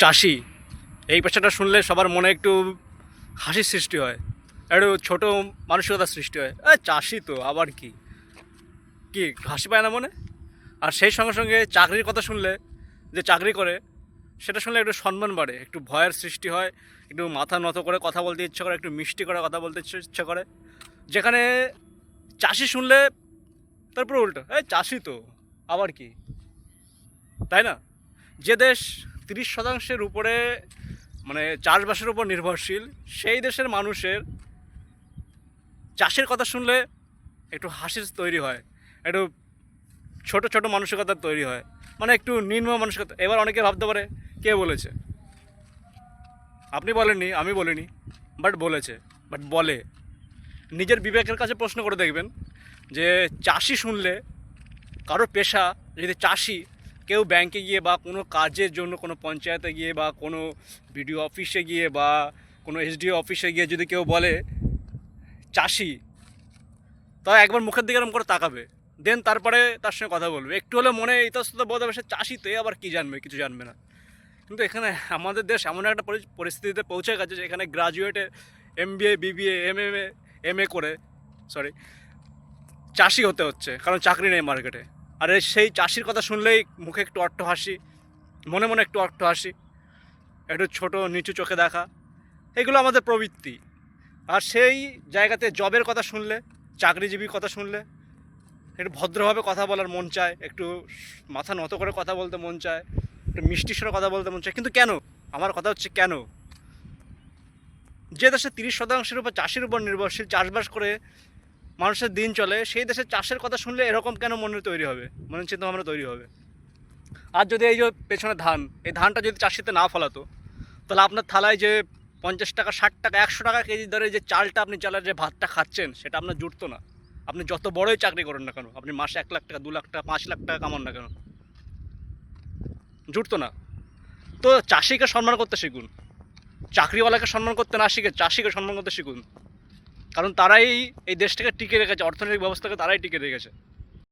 চাষি। এই পেশাটা শুনলে সবার মনে একটু হাসির সৃষ্টি হয়। একটু ছোটো মানসিকতার সৃষ্টি হয়। এ, চাষি তো, আবার কি? কি, হাসি পায় না মনে? আর সেই সঙ্গে সঙ্গে চাকরির কথা শুনলে, যে চাকরি করে, সেটা শুনলে একটু সম্মান বাড়ে, একটু ভয়ের সৃষ্টি হয়, একটু মাথা নত করে কথা বলতে ইচ্ছে করে, একটু মিষ্টি করে কথা বলতে ইচ্ছে- করে। যেখানে চাষি শুনলে তারপরে উল্টো এই চাষি তো, আবার কি? তাই না? যে দেশ তিরিশ শতাংশের উপরে মানে চাষবাসের উপর নির্ভরশীল, সেই দেশের মানুষের চাষের কথা শুনলে একটু হাসির তৈরি হয়, একটু ছোট ছোট মানসিকতার তৈরি হয় মানে একটু নিম্ন মানসিকতা। এবার অনেকে ভাবতে পারে, কে বলেছে? আপনি বলেননি, আমি বলিনি বাট বলেছে বাট বলে। নিজের বিবেকের কাছে প্রশ্ন করে দেখবেন যে, চাষি শুনলে কারও পেশা, যদি চাষি কেউ ব্যাংকে গিয়ে বা কোনো কাজের জন্য, কোনো পঞ্চায়েতে গিয়ে বা কোনো বিডিও অফিসে গিয়ে বা কোনো এসডিও অফিসে গিয়ে যদি কেউ বলে, চাষি তা একবার মুখের দিকে এরকম করে তাকাবে দেন তারপরে তার সঙ্গে কথা বলবে। একটু হলে মনে ইতস্তত বোধ হবে, সে চাষি তো আবার কী জানবে, কিছু জানবে না। কিন্তু এখানে আমাদের দেশ এমন একটা পরিস্থিতিতে পৌঁছে গেছে যে এখানে গ্রাজুয়েটে M BA BBA M M A M A করে সরি চাষি হতে হচ্ছে, কারণ চাকরি নেই মার্কেটে আর সেই চাষির কথা শুনলেই মুখে একটু অট্ট হাসি, মনে মনে একটু অট্ট হাসি, একটু ছোট নিচু চোখে দেখা, এগুলো আমাদের প্রবৃত্তি। আর সেই জায়গাতে জবের কথা শুনলে, চাকরিজীবীর কথা শুনলে, একটু ভদ্রভাবে কথা বলার মন চায়, একটু মাথা নত করে কথা বলতে মন চায়, একটু মিষ্টি স্বরে কথা বলতে মন চায়। কিন্তু কেন? আমার কথা হচ্ছে কেন? যে দেশে তিরিশ শতাংশের উপর চাষির উপর নির্ভরশীল, চাষবাস করে মানুষের দিন চলে, সেই দেশের চাষের কথা শুনলে এরকম কেন মনে তৈরি হবে? মনে চিন্তা ভাবনা তৈরি হবে। আর যদি এই যে পেছনে ধান, এই ধানটা যদি চাষিতে না ফলাতো, তাহলে আপনার থালায় যে পঞ্চাশ টাকা, ষাট টাকা, একশো টাকা কেজি দরে যে চালটা আপনি চালের যে ভাতটা খাচ্ছেন, সেটা আপনার জুটতো না। আপনি যত বড়ই চাকরি করেন না কেন, আপনি মাসে এক লাখ টাকা, দু লাখ টাকা, পাঁচ লাখ টাকা কামান না কেন? জুটতো না। তো চাষিকে সম্মান করতে শিখুন। চাকরিওয়ালাকে সম্মান করতে না শিখে চাষিকে সম্মান করতে শিখুন। কারণ তারাই এই দেশটাকে টিকে রেখেছে অর্থনৈতিক ব্যবস্থাকে তারাই টিকে রেখেছে।